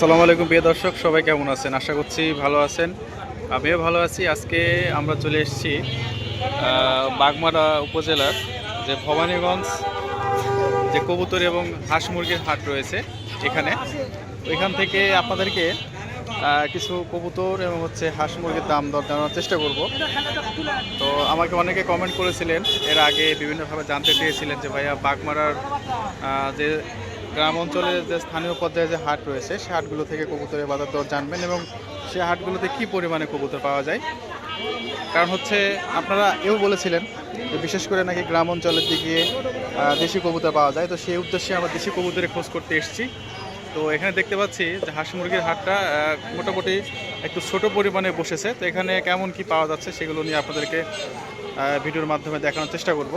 আসসালামু আলাইকুম, প্রিয় দর্শক, সবাই কেমন আছেন? আশা করছি ভালো আছেন। আমিও ভালো আছি। আজকে আমরা চলে এসেছি বাগমারা উপজেলার যে ভবানীগঞ্জ যে কবুতর এবং হাঁস মুরগির হাট রয়েছে এখানে। তো এখান থেকে আপনাদেরকে কিছু কবুতর এবং হচ্ছে হাঁস মুরগির দাম দর জানানোর চেষ্টা করব। তো আমাকে অনেকে কমেন্ট করেছিলেন, এর আগে বিভিন্নভাবে জানতে চেয়েছিলেন যে ভাইয়া বাগমারার যে গ্রাম অঞ্চলে যে স্থানীয় পর্যায়ে যে হাট রয়েছে, সে হাটগুলো থেকে কবুতরের বাজার দর জানবেন এবং সে হাটগুলোতে কী পরিমাণে কবুতর পাওয়া যায়। কারণ হচ্ছে, আপনারা এও বলেছিলেন যে বিশেষ করে নাকি গ্রাম অঞ্চলের দিকে দেশি কবুতর পাওয়া যায়। তো সেই উদ্দেশ্যে আমরা দেশি কবুতরের খোঁজ করতে এসেছি। তো এখানে দেখতে পাচ্ছি যে হাঁস মুরগির হাটটা মোটামুটি একটু ছোট পরিমাণে বসেছে। তো এখানে কেমন কি পাওয়া যাচ্ছে সেগুলো নিয়ে আপনাদেরকে ভিডিওর মাধ্যমে দেখানোর চেষ্টা করব।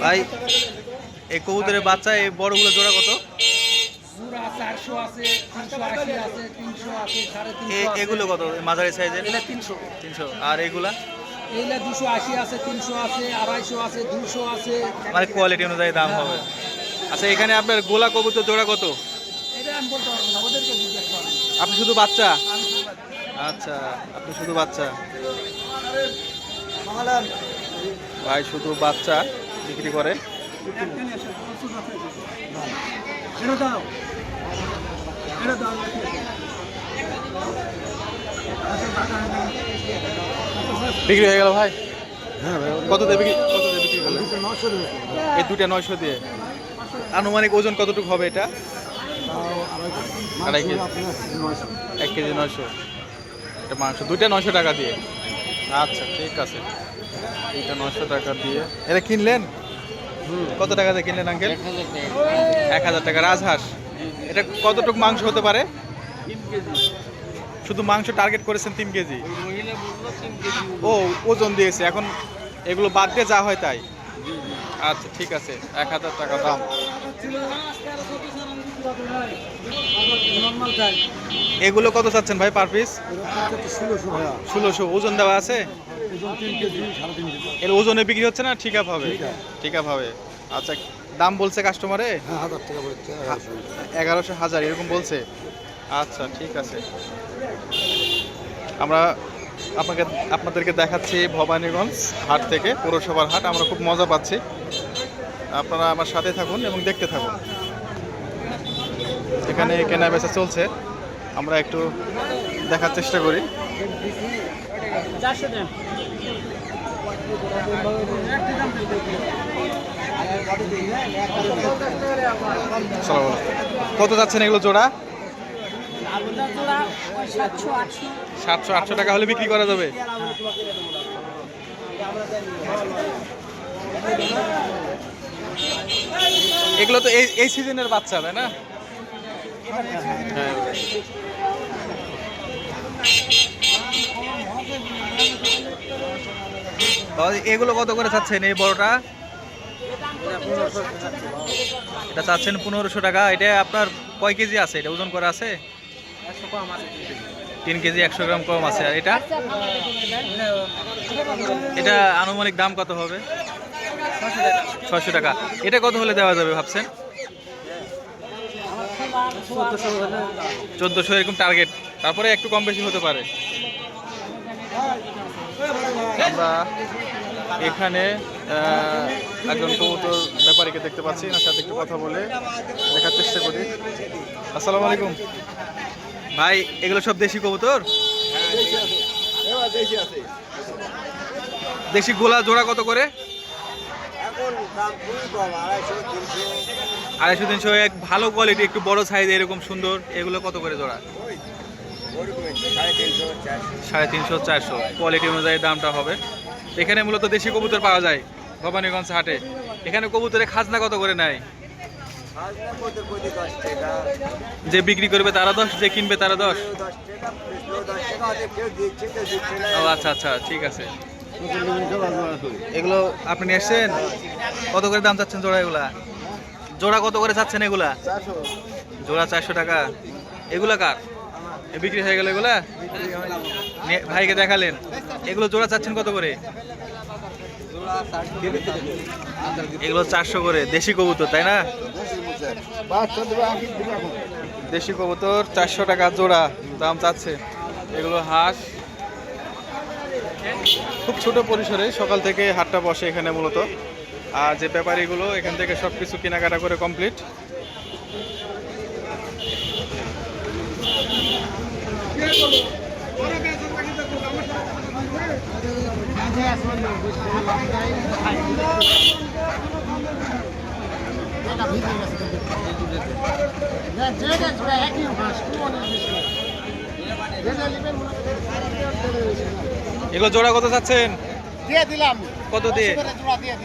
ভাই এই কবুতরের বাচ্চা এই বড়গুলো জোড়া কত। এগুলো কত? মাঝারি সাইজের? তিনশো। তিনশো। আর এগুলা এইগুলা দুশো আশি আছে তিনশো আছে আড়াইশো আছে দুশো আছে। মানে কোয়ালিটি অনুযায়ী দাম হবে। আচ্ছা এখানে আপনার গোলা কবুতর জোড়া কত? আপনি শুধু বাচ্চা। আচ্ছা আপনি শুধু বাচ্চা? ভাই শুধু বাচ্চা। বিক্রি করে। বিক্রি হয়ে গেল ভাই? কত বিক্রি কত দুটো দেবে দুটা নয়শো দিয়ে। আনুমানিক ওজন কতটুকু হবে এটা? কেজি। এক কেজি নয়শো। এটা মাংস। দুইটা নয়শো টাকা দিয়ে। আচ্ছা ঠিক আছে। দুইটা নয়শো টাকা দিয়ে। এটা কিনলেন? কত টাকা দিয়ে কিনলেন আঙ্কেল? এক হাজার টাকা। রাজহাঁস। এটা কতটুকু মাংস হতে পারে? শুধু মাংস টার্গেট করেছেন তিন কেজি? ও ওজন দিয়েছে। এখন এগুলো বাদ দিয়ে যা হয় তাই? আচ্ছা ঠিক আছে। এক হাজার টাকা দাম। এগুলো কত চাচ্ছেন ভাই পার পিস ষোলোশো ওজন দেওয়া আছে? এর ওজনে বিক্রি হচ্ছে না? ঠিক হবে। ঠিক। হবে। আচ্ছা দাম বলছে কাস্টমারে হ্যাঁ এগারোশো। এগারোশো হাজার এরকম বলছে? আচ্ছা ঠিক আছে। আমরা আপনাকে আপনাদেরকে দেখাচ্ছি ভবানীগঞ্জ হাট থেকে পৌরসভার হাট। আমরা খুব মজা পাচ্ছি। আপনারা আমার সাথে থাকুন এবং দেখতে থাকুন। এখানে কেনা বেচা চলছে। আমরা একটু দেখার চেষ্টা করি। কত যাচ্ছেন এগুলো জোড়া? সাতশো আটশো টাকা হলে বিক্রি করা যাবে। এগুলো তো এই সিজনের বাচ্চা, তাই না? এগুলো কত করে চাচ্ছেন এই বড়টা? এটা চাচ্ছেন পনেরোশো টাকা। এটা আপনার কয় কেজি আছে? এটা ওজন করা আছে? তিন কেজি, একশো গ্রাম কম আছে। আর এটা? এটা আনুমানিক দাম কত হবে? ছয়শো টাকা। এটা কত হলে দেওয়া যাবে ভাবছেন? চোদ্দোশো এরকম টার্গেট তারপরে একটু কম বেশি হতে পারে। আমরা এখানে একজন কবুতর ব্যাপারীকে দেখতে পাচ্ছি, ওনার সাথে একটু কথা বলে দেখার চেষ্টা করি। আসসালামু আলাইকুম। ভাই, এগুলো সব দেশি কবুতর? দেশি দেশি গোলা জোড়া কত করে? এখন দাম খুবই কম, আড়াইশো, তিনশো। আড়াইশো, তিনশো এক ভালো কোয়ালিটি একটু বড় সাইজ এরকম সুন্দর, এগুলো কত করে জোড়া? সাড়ে তিনশো, চারশো। কোয়ালিটি অনুযায়ী দামটা হবে। এখানে মূলত দেশি কবুতর পাওয়া যায় ভবানীগঞ্জ হাটে। এখানে কবুতরের খাজনা কত করে নেয়? যে বিক্রি করবে তারা দশ, যে কিনবে তারা দশ। ও আচ্ছা আচ্ছা ঠিক আছে। এগুলো আপনি এসছেন কত করে দাম চাচ্ছেন জোড়া এগুলা? জোড়া কত করে চাচ্ছেন এগুলা? জোড়া চারশো টাকা। এগুলা কার? এ বিক্রি হয়ে গেল এগুলা? ভাইকে দেখালেন। এগুলো জোড়া চাচ্ছেন কত করে? এগুলো চারশো করে। দেশি কবুতর তাই না? দেশি কবুতর চারশো টাকা জোড়া দাম চাচ্ছে। এগুলো হাঁস। খুব ছোট পরিসরে সকাল থেকে হাটটা বসে এখানে মূলত। আর যে ব্যাপারীগুলো, এখান থেকে সব কিছু কেনাকাটা করে কমপ্লিট এগুলো জোড়া কত চাচ্ছেন? দিয়ে দিলাম। কত দিয়ে?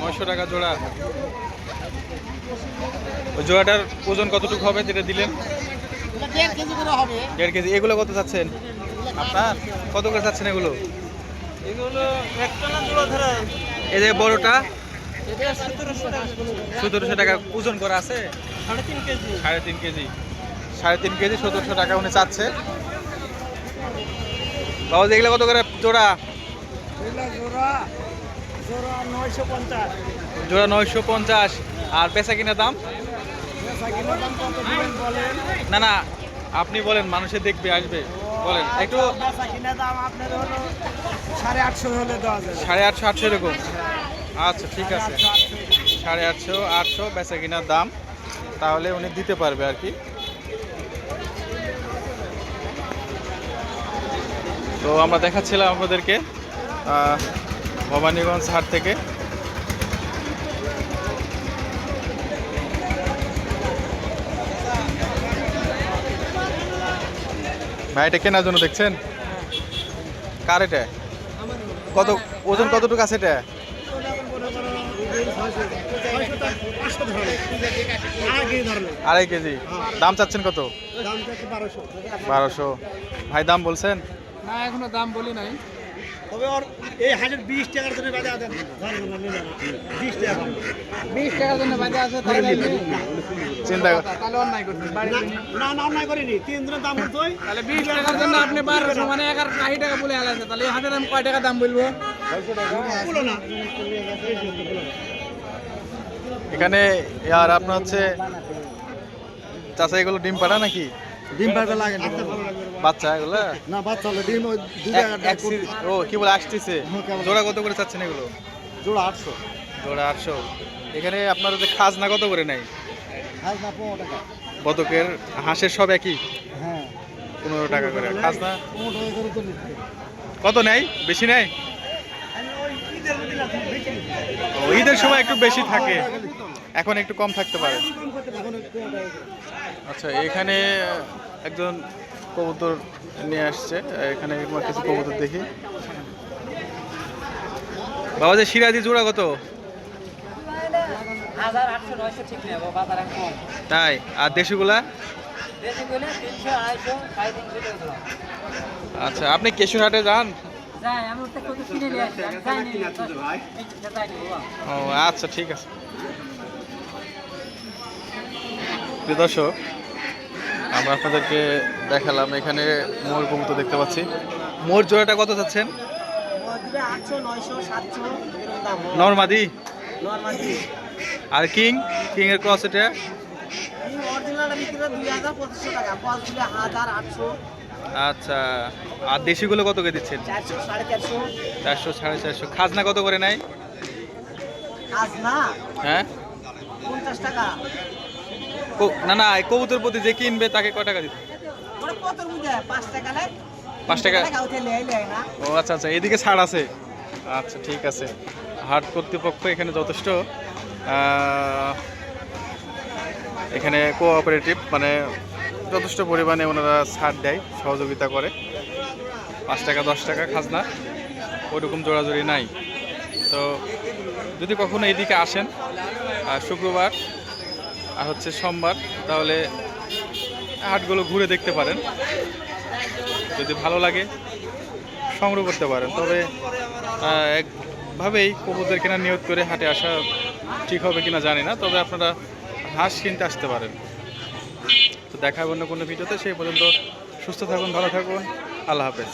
নয়শো টাকা জোড়া। ওই জোড়াটার ওজন কতটুকু হবে যেটা দিলেন? দেড় কেজি। করে হবে দেড় কেজি এগুলো কত চাচ্ছেন? আপনার? কত করে চাচ্ছেন এগুলো? এগুলো এই যে বড়টা? সতেরোশো টাকা। ওজন করা আছে? সাড়ে তিন কেজি। সাড়ে তিন কেজি। সাড়ে তিন কেজি সতেরোশো টাকা উনি চাচ্ছে। বাবা এগুলো কত করে জোড়া? জোড়া জোড়া নয়শো পঞ্চাশ। আর পেশা কিনা দাম? না না আপনি বলেন মানুষে দেখবে আসবে। বলেন একটু আপনার হলো সাড়ে আটশো হলে সাড়ে আটশো আটশো এরকম? আচ্ছা ঠিক আছে। সাড়ে আটশো আটশো। বেচা কিনার দাম। তাহলে উনি দিতে পারবে আর কি। তো আমরা দেখাচ্ছিলাম আপনাদেরকে। ভবানীগঞ্জ হাট থেকে। ভাই, এটা কেনার জন্য দেখছেন? কার এটা? কত, ওজন কতটুকু আছে এটা? আড়াই কেজি। দাম চাচ্ছেন কত? বারোশো। ভাই, দাম বলছেন? না, এখনও দাম বলি নাই। তবে ওর এই হাজার বিশ টাকার জন্য বাজা দেন বিশ টাকা। বিশ টাকার জন্য বাজে আছে চিন্তা কর- তাহলে অন্যায় করছেন না না অন্যায় করিনি। তিন দিনের দাম বলতোই তাহলে বিশ টাকার জন্য আপনি বারোশো মানে এগারো আশি টাকা বলে আলাদা। তাহলে এই হাটের আমি কয় টাকা দাম বলব? বলো না। এখানে আর আপনার হচ্ছে চাচা এগুলো ডিম পাড়া নাকি? ডিম পাড়া লাগে না। বাচ্চা এগুলো? না বাচ্চা হলো ডিম ওই ও কি বলে আসতেছে? জোড়া কত করে চাচ্ছেন এগুলো? জোড়া আটশো। জোড়া আটশো। এখানে আপনার যে খাজনা কত করে নেয়? হাজ পনেরো টাকা। বতকের হাঁসের সব একই? হ্যাঁ। পনেরো টাকা করে। খাজনা? কত নেয়? বেশি নেয়? ঈদের সময় একটু বেশি থাকে। এখন একটু কম থাকতে পারে। আচ্ছা এখানে একজন কবুতর নিয়ে আসছে। এখানে কিছু কবুতর দেখি। বাবা, যে সিরাজি জোড়া কত? তাই? আর দেশিগুলা? আচ্ছা আপনি কেশুরহাটে যান? ও আচ্ছা ঠিক আছে। দর্শক আমরা আপনাদেরকে দেখালাম এখানে মোর কবুতর দেখতে পাচ্ছি। মোর জোড়াটা কত চাচ্ছেন? দাম নর্মাদি? আর কিং? কিং এর ক্রস এটা? আচ্ছা আর দেশিগুলো কত করে দিচ্ছেন? চারশো সাড়ে চারশো। খাজনা কত করে নেয়? হ্যাঁ? পঞ্চাশ টাকা। না না কবুতর প্রতি যে কিনবে তাকে কয় টাকা দিতে? পাঁচ টাকা ও আচ্ছা আচ্ছা এদিকে ছাড় আছে। আচ্ছা ঠিক আছে। হাট কর্তৃপক্ষ এখানে যথেষ্ট। এখানে কোঅপারেটিভ মানে যথেষ্ট পরিমাণে ওনারা ছাড় দেয় সহযোগিতা করে। পাঁচ টাকা দশ টাকা খাজনা ওইরকম জোড়াজোড়ি নাই। তো যদি কখনো এদিকে আসেন শুক্রবার আর হচ্ছে সোমবার, তাহলে হাটগুলো ঘুরে দেখতে পারেন। যদি ভালো লাগে, সংগ্রহ করতে পারেন। তবে একভাবেই কবুতর কেনার নিয়ত করে হাটে আসা ঠিক হবে কিনা জানি না, তবে আপনারা হাঁস কিনতে আসতে পারেন। তো দেখা অন্য কোনো ভিডিওতে, সেই পর্যন্ত সুস্থ থাকুন, ভালো থাকুন, আল্লাহ হাফেজ।